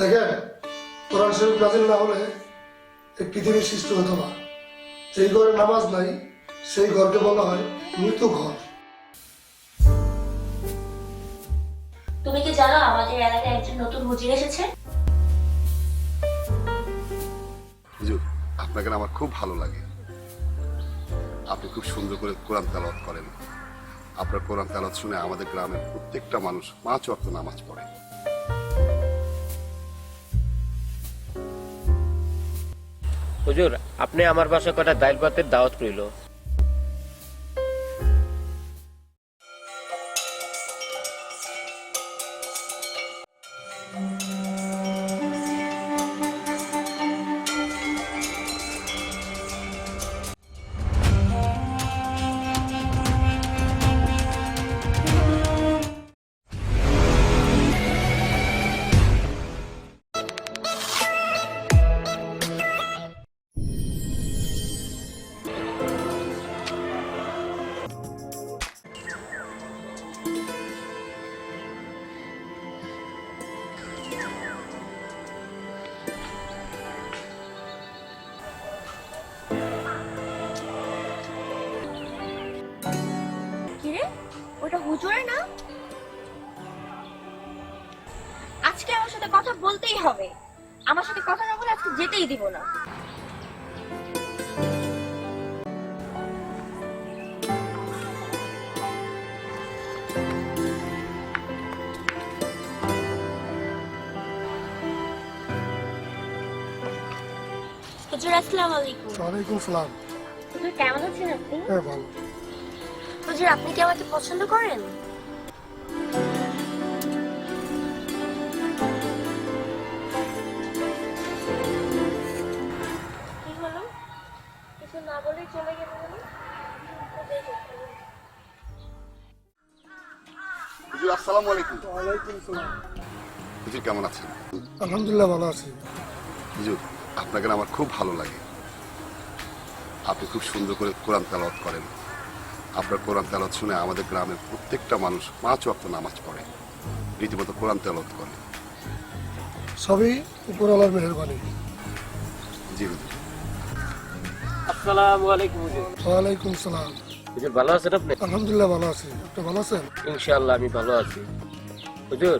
দেখেন কোরআন শরীফ নাজিল না হলে এই পৃথিবীর সৃষ্টি হতো না। যেই ঘরে নামাজ নাই সেই ঘরকে বলা হয় মৃত্যু ঘর। তুমি কি জানো আমাদের এলাকায় একজন নতুন হুজির এসেছে? হুজুর আপনাকে আমার খুব ভালো লাগে। আপনি খুব সুন্দর করে কোরআন তেলাওয়াত করেন। আপনার কোরআন তেলাওয়াত শুনে আমাদের গ্রামের প্রত্যেকটা মানুষ পাঁচ ওয়াক্ত নামাজ পড়ে। হুজুর আপনি আমার বাসায় কটা দাইল ভাতের দাওয়াত রইল ওটা না? আজকে আমার সাথে কথা বলতেই হবে। আমার সাথে কথা না বলে আজকে যেতেই দিব না। হুজুর আসসালামু আলাইকুম। ওয়ালাইকুম সালাম হুজুর কেমন আছেন আপনি? হ্যাঁ ভালো। হুজুর আপনি কি আমাকে পছন্দ করেন? কি হলো? কিছু না বলেই চলে গেল হুজুর আসসালামু আলাইকুম। ওয়ালাইকুম সালাম হুজুর কেমন আছেন? আলহামদুলিল্লাহ ভালো আছি। হুজুর আপনাকে আমার খুব ভালো লাগে। আপনি খুব সুন্দর করে কোরআন তেলাওয়াত করেন। আপনার কোরআন তেলত শুনে আমাদের গ্রামের প্রত্যেকটা মানুষ পাঁচ ওয়াক্ত নামাজ পড়ে। রীতিমতো কোরআন তেলত করে। সবই উপরওয়ালার মেহরবানি। জি হুজুর। আসসালামু আলাইকুম হুজুর। ওয়ালাইকুম সালাম। হুজুর ভালো আছেন আপনি? আলহামদুলিল্লাহ ভালো আছি। আপনি ভালো আছেন? ইনশাআল্লাহ আমি ভালো আছি। হুজুর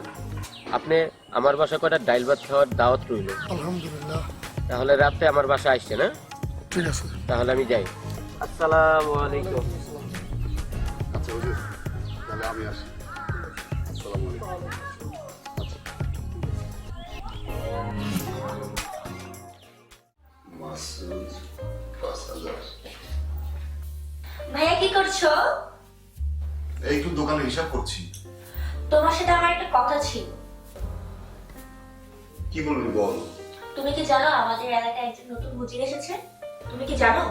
আপনি আমার বাসায় কটা ডাইল ভাত খাওয়ার দাওয়াত রইল? আলহামদুলিল্লাহ। তাহলে রাতে আমার বাসায় আসছে না ঠিক আছে। তাহলে আমি যাই। আসসালামু আলাইকুম। তাহলে আমি আসি। আসসালামু আলাইকুম। মাসুদ পাঁচ হাজার ভাইয়া কি করছ? এই একটু দোকানে হিসাব করছি। তোমার সাথে আমার একটা কথা ছিল। কি বলবি বল? তুমি কি জানো আমাদের এলাকায় একজন নতুন হুজির এসেছে? তুমি কি জানো?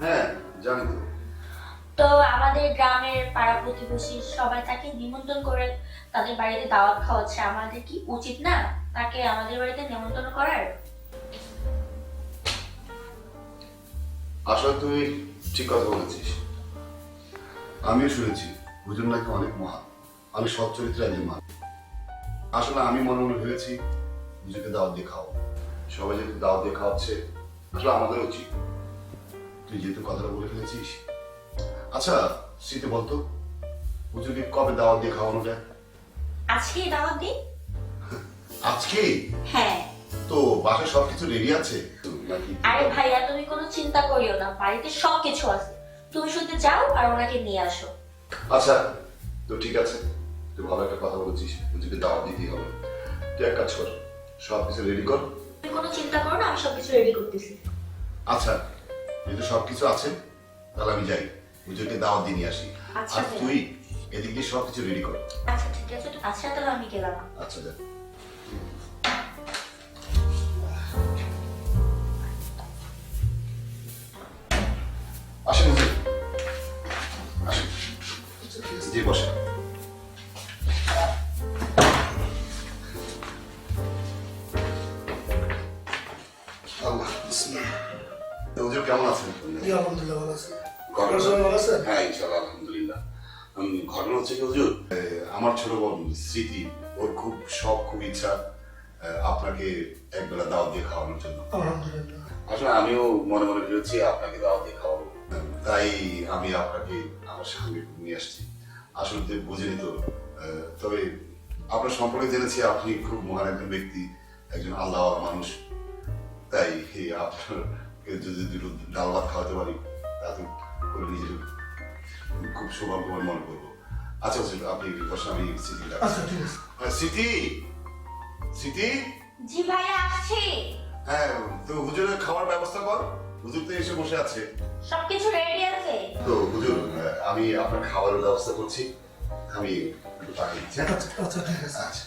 হ্যাঁ জানি তো। তো আমাদের গ্রামের পাড়া প্রতিবেশী সবাই তাকে নিমন্ত্রণ করে তাদের বাড়িতে দাওয়াত খাওয়াচ্ছে। আমাদের কি উচিত না তাকে আমাদের বাড়িতে নিমন্ত্রণ করার? আসলে তুই ঠিক কথা বলেছিস। আমিও শুনেছি হুজুর নাকি অনেক মহান। আমি সৎ চরিত্রের একজন মানুষ। আসলে আমি মনে মনে ভেবেছি হুজুরকে দাওয়াত দিয়ে খাও সবাই যেহেতু দাওয়াত দিয়ে খাওয়াচ্ছে, আসলে আমাদের উচিত। তুই যেহেতু কথাটা বলে ফেলেছিস আচ্ছা শীতে বলতো হুজুরকে কবে দাওয়াত দিয়ে খাওয়ানো যায়? আজকেই দাওয়াত দিই আজকেই হ্যাঁ। তো বাসায় সবকিছু রেডি আছে? আরে ভাইয়া তুমি কোনো চিন্তা করিও না। বাড়িতে সব কিছু আছে। তুমি শুধু যাও আর ওনাকে নিয়ে আসো। আচ্ছা তো ঠিক আছে। তুই ভালো একটা কথা বলছিস। হুজুরকে দাওয়াত দিতেই হবে। তুই এক কাজ কর সব কিছু রেডি কর। তুমি কোনো চিন্তা করো না আমি সবকিছু রেডি করতেছি। আচ্ছা যেহেতু সব কিছু আছে তাহলে আমি যাই। হুজুরকে দাওয়াত দিয়ে নিয়ে আসি। আচ্ছা, আর তুই এদিক দিয়ে সব কিছু রেডি কর। আচ্ছা ঠিক আছে। আচ্ছা তাহলে আমি গেলাম। আচ্ছা যা। কেমন আছেন? আলহামদুলিল্লাহ ভালো আছি। ঘটনা- আপনার হ্যাঁ ইনশাল্লাহ আলহামদুলিল্লাহ। ঘটনা হচ্ছে কি হুজুর? আমার ছোট বোন স্মৃতি ওর খুব শখ খুব ইচ্ছা আপনাকে একবেলা দাওয়াত দিয়ে খাওয়ানোর জন্য। আসলে আমিও মনে মনে ভেবেছি আপনাকে দাওয়াত দিয়ে খাওয়াবো। তাই আমি আপনাকে আমার সঙ্গে নিয়ে আসছি। আসলে তো বুঝিনি তো তবে আপনার সম্পর্কে জেনেছি আপনি খুব মহান একজন ব্যক্তি একজন আল্লাহ মানুষ। তাই এই আপনাকে যদি দুটো ডাল ভাত খাওয়াতে পারি তাতে করে নিজের খুব সৌভাগ্যবান মনে করব। আচ্ছা আচ্ছা আপনি বসে আমি স্মৃতি আচ্ছা ঠিক আছে। স্মৃতি স্মৃতি জি ভাইয়া আসছি। হ্যাঁ তো হুজুরের খাবার ব্যবস্থা কর। হুজুর তো এসে বসে আছে। সবকিছু রেডি আছে। তো হুজুর আমি আপনার খাবারের ব্যবস্থা করছি। আমি একটু টাকা দিচ্ছি হ্যাঁ? আচ্ছা আচ্ছা ঠিক আছে। আচ্ছা।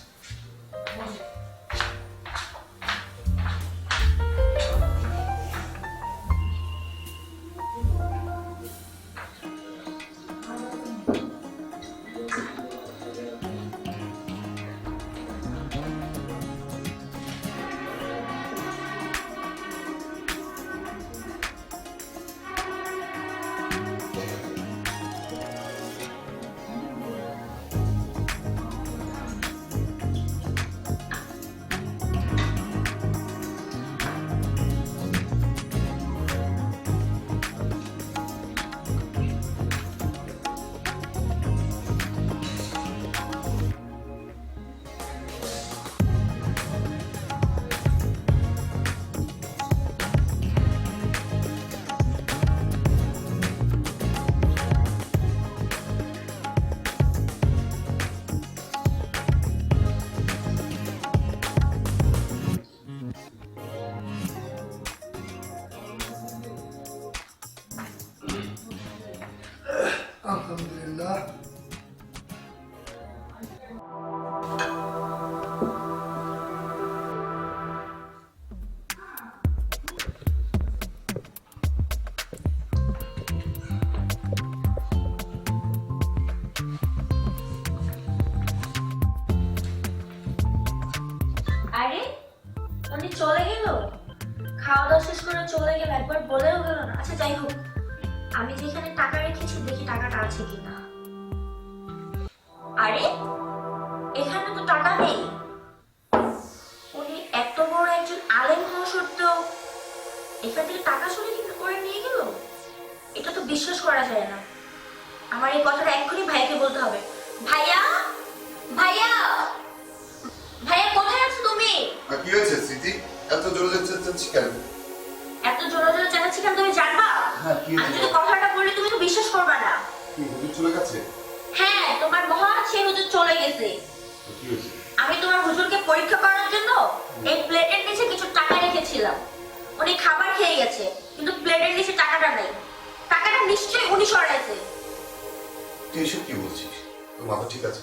আরে উনি চলে গেল? খাওয়া দাওয়া শেষ করে চলে গেল, একবার বলেও গেল না। আচ্ছা যাই হোক, আমি যেখানে টাকা রেখেছি, দেখি টাকাটা আছে কিনা। আরে, এখানে তো টাকা নেই। উনি এত বড় একজন আলেম হওয়া সত্ত্বেও এখান থেকে টাকা চুরি করে নিয়ে গেল? এটা তো বিশ্বাস করা যায় না। আমার এই কথাটা এক্ষুনি ভাইকে বলতে হবে। জোরে কেন? এত জোরে জোরে চালাচ্ছি কেন তুমি জানবা? হ্যাঁ, কি আমি যদি কথাটা বললে তুমি তো বিশ্বাস করবা না। কি হুজুর চলে গেছে? হ্যাঁ তোমার মহান সে হুজুর চলে গেছে। কি হয়েছে? আমি তোমার হুজুরকে পরীক্ষা করার জন্য এই প্লেটের নিচে কিছু টাকা রেখেছিলাম। উনি খাবার খেয়ে গেছে কিন্তু প্লেটের নিচে টাকাটা নেই। টাকাটা নিশ্চয়ই উনি সরাইছে। তুই এসব কি বলছিস? তোর মাথা ঠিক আছে।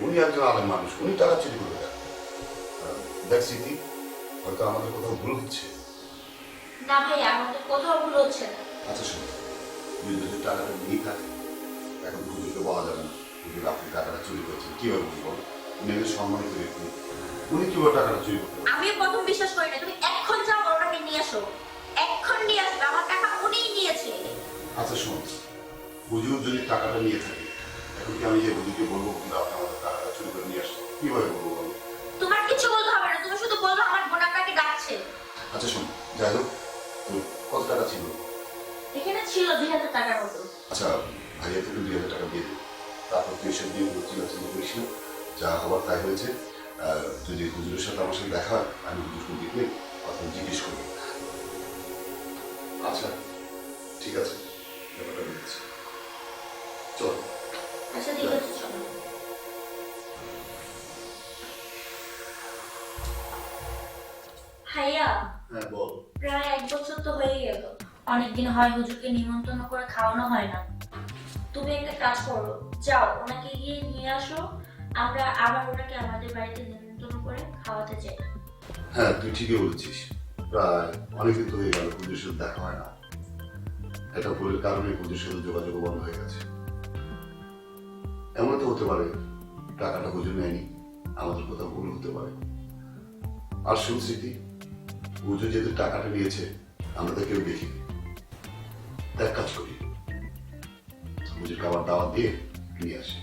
উনি একজন আলেম মানুষ উনি টাকা চুরি করে দেন আহ, দেখ স্মৃতি হয়তো আমাদের কোথাও ভুল হচ্ছে। না ভাই আমাদের কোথাও ভুল হচ্ছে না। আচ্ছা শোনো। তুই যদি টাকাটা নিয়ে থাকে এখন বলা যাবে না। আপনি টাকাটা চুরি করছেন কীভাবে বুঝব উনি একজন সম্মানিত ব্যক্তি। উনি কীভাবে টাকাটা চুরি করতে আমি প্রথম বিশ্বাস করি না তুমি এখন যাও ওনাকে নিয়ে আসো। এখন নিয়ে আসবে আমার টাকা উনিই নিয়েছে। আচ্ছা শোন। যদি টাকাটা নিয়ে থাকে এখন কি আমি যে হুজুরকে বলব কিন্তু আপনি আমাদের টাকাটা চুরি করে নিয়ে কীভাবে বলব তোমার কিছু বলতে হবে না তুমি শুধু আমার বোন ডাকছে আচ্ছা শোন যাই হোক। কত টাকা ছিল? এখানে ছিল দুই হাজার টাকার মতো। আচ্ছা ভাইয়া তোকে দুই হাজার টাকা দিয়ে তারপর তুই এসব দিয়ে চিন্তা চিন্তা করিস না? যা হবার তাই হয়েছে। আহ, যদি হুজুরের সাথে আমার সাথে দেখা হয় আমি হুজুরকে দেখলে কথা জিজ্ঞেস করব। আচ্ছা ঠিক আছে ব্যাপারটা বুঝেছি। চল। আচ্ছা ঠিক আছে। ভাইয়া হ্যাঁ বল। প্রায় এক বছর তো হয়ে গেল। অনেকদিন হয় হুজুরকে নিমন্ত্রণ করে খাওয়ানো হয় না। তুমি একটা কাজ করো যাও ওনাকে গিয়ে নিয়ে আসো আমরা আবার ওনাকে আমাদের বাড়িতে নিমন্ত্রণ করে খাওয়াতে চাই হ্যাঁ তুই ঠিকই বলেছিস। প্রায় অনেকদিন তো হয়ে গেল পুজোর সাথে দেখা হয় না। এটা ভুলের কারণে পুজোর সাথে যোগাযোগ বন্ধ হয়ে গেছে। এমন তো হতে পারে টাকাটা হুজুর নেয়নি আমাদের কোথাও ভুল হতে পারে। আর শুন হুজুর যেহেতু টাকাটা নিয়েছে আমরা তো কেউ দেখিনি। এক কাজ করি হুজুরকে আবার দাওয়াত দিয়ে নিয়ে আসি।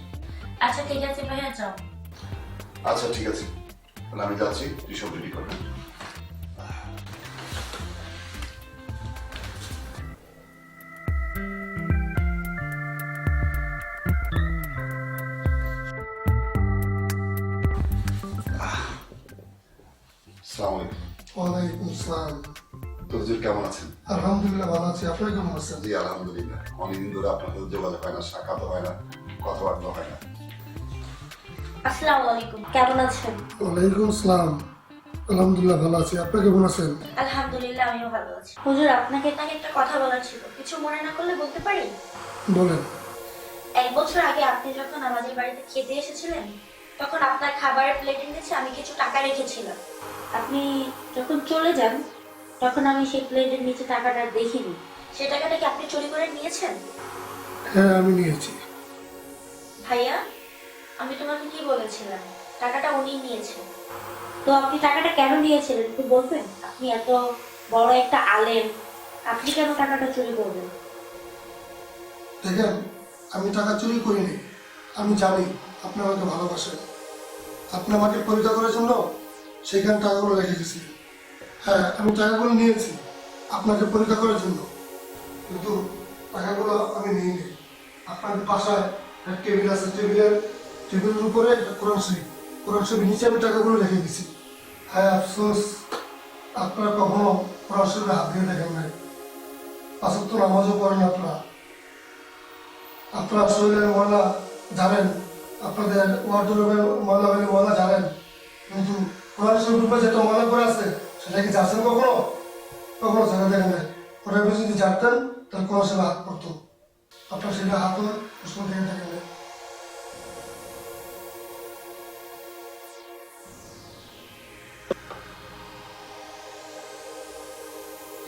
আচ্ছা ঠিক আছে ভাইয়া যাও। আচ্ছা ঠিক আছে। তাহলে আমি যাচ্ছি তুই সব রেডি করবেন সালাম আলাইকুম। ওয়ালাইকুম আসসালাম তো হুজুর কেমন আছেন? আলহামদুলিল্লাহ ভালো আছি। আপনারা কেমন আছেন? জি আলহামদুলিল্লাহ। অনেকদিন ধরে আপনার সাথে যোগাযোগ হয় না সাক্ষাৎ হয় না কথাবার্তা হয় না। আসসালামু আলাইকুম কেমন আছেন? ওয়ালাইকুম আসসালাম আলহামদুলিল্লাহ ভালো আছি। আপনারা কেমন আছেন? আলহামদুলিল্লাহ আমিও ভালো আছি। হুজুর আপনাকে তাকে একটা কথা বলার ছিল। কিছু মনে না করলে বলতে পারি? বলেন। এক বছর আগে আপনি যখন আমাদের বাড়িতে খেতে এসেছিলেন তখন আপনার খাবারের প্লেটের নিচে আমি কিছু টাকা রেখেছিলাম। আপনি যখন চলে যান তখন আমি সেই প্লেটের নিচে টাকাটা দেখিনি। সে টাকাটা কি আপনি চুরি করে নিয়েছেন? হ্যাঁ আমি নিয়েছি। ভাইয়া আমি তোমাকে কি বলেছিলাম? টাকাটা উনি নিয়েছেন। তো আপনি টাকাটা কেন নিয়েছিলেন একটু বলবেন? আপনি এত বড় একটা আলেম আপনি কেন টাকাটা চুরি করবেন? দেখেন আমি টাকা চুরি করিনি। আমি জানি আপনি আমাকে ভালোবাসেন। আপনি আমাকে পরীক্ষা করার জন্য সেখানে টাকাগুলো রেখে গেছি। হ্যাঁ আমি টাকাগুলো নিয়েছি। আপনাকে পরীক্ষা করার জন্য কিন্তু টাকাগুলো আমি নিইনি। আপনাদের পাশায় একটা টেবিল আছে। টেবিলের টেবিলের উপরে কোরআন শরীফ। কোরআন শরীফ নিচে আমি টাকাগুলো রেখে গেছি। হ্যাঁ আফসোস, আপনারা কখনো কোরআন শরীফে হাত দিয়ে দেখেন নাই। তো নামাজও পড়েন আপনারা। আপনারা শরীরের ময়লা জানেন আপনাদের ময়লা জানেন। কিন্তু যেটা করে আছে, সেটা কি যাচ্ছেন কখনো? কখনো দেখেন উপরে যদি জানতেন, তাহলে হাত পড়তো। আপনার সেটা থেকে থাকেন না।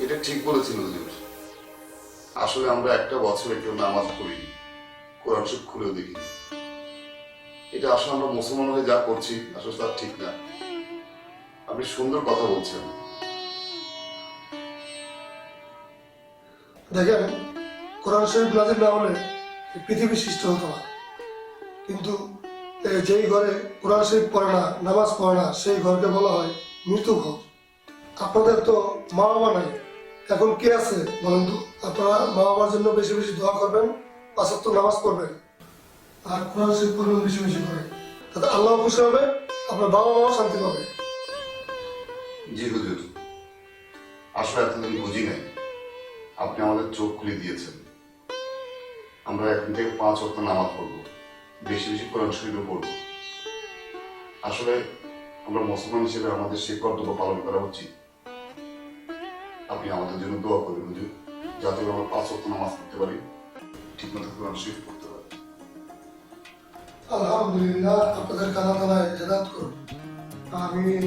এটা ঠিক বলেছিল হুজুর। আসলে আমরা একটা বছরে কেউ নামাজ পড়িনি। কোরআন শরীফ খুলেও দেখিনি। এটা আসলে আমরা মুসলমান হয়ে যা করছি, আসলে তার ঠিক না। আপনি সুন্দর কথা বলছেন। দেখেন, কোরআন শরীফ নাজির না হলে পৃথিবী সৃষ্টি হতো না। কিন্তু যেই ঘরে কোরআন শরীফ পড়ে না, নামাজ পড়ে না, সেই ঘরকে বলা হয় মৃত্যু ঘর। আপনাদের তো মা বাবা নাই। এখন কে আছে বলেন তো? আপনারা মা বাবার জন্য বেশি বেশি দোয়া করবেন পাঁচক তো নামাজ পড়বেন। আর কোরআন আল্লাহ খুশি হবে, আপনার বাবা মাও শান্তি পাবে। জি হুজুর। আসলে এতদিন বুঝি নাই। আপনি আমাদের চোখ খুলে দিয়েছেন। আমরা এখন থেকে পাঁচ অর্থ নামাজ পড়ব। বেশি বেশি কোরআন শরীফও পড়ব। আসলে আমরা মুসলমান হিসেবে আমাদের সেই কর্তব্য পালন করা উচিত। আপনি আমাদের জন্য দোয়া করবেন যাতে আমরা পাঁচ অর্থ নামাজ পড়তে পারি। ঠিক মতো কোরআন শরীফ আলহামদুলিল্লাহ আপনাদের কানা কানায় হেদাত করুন। আমিন।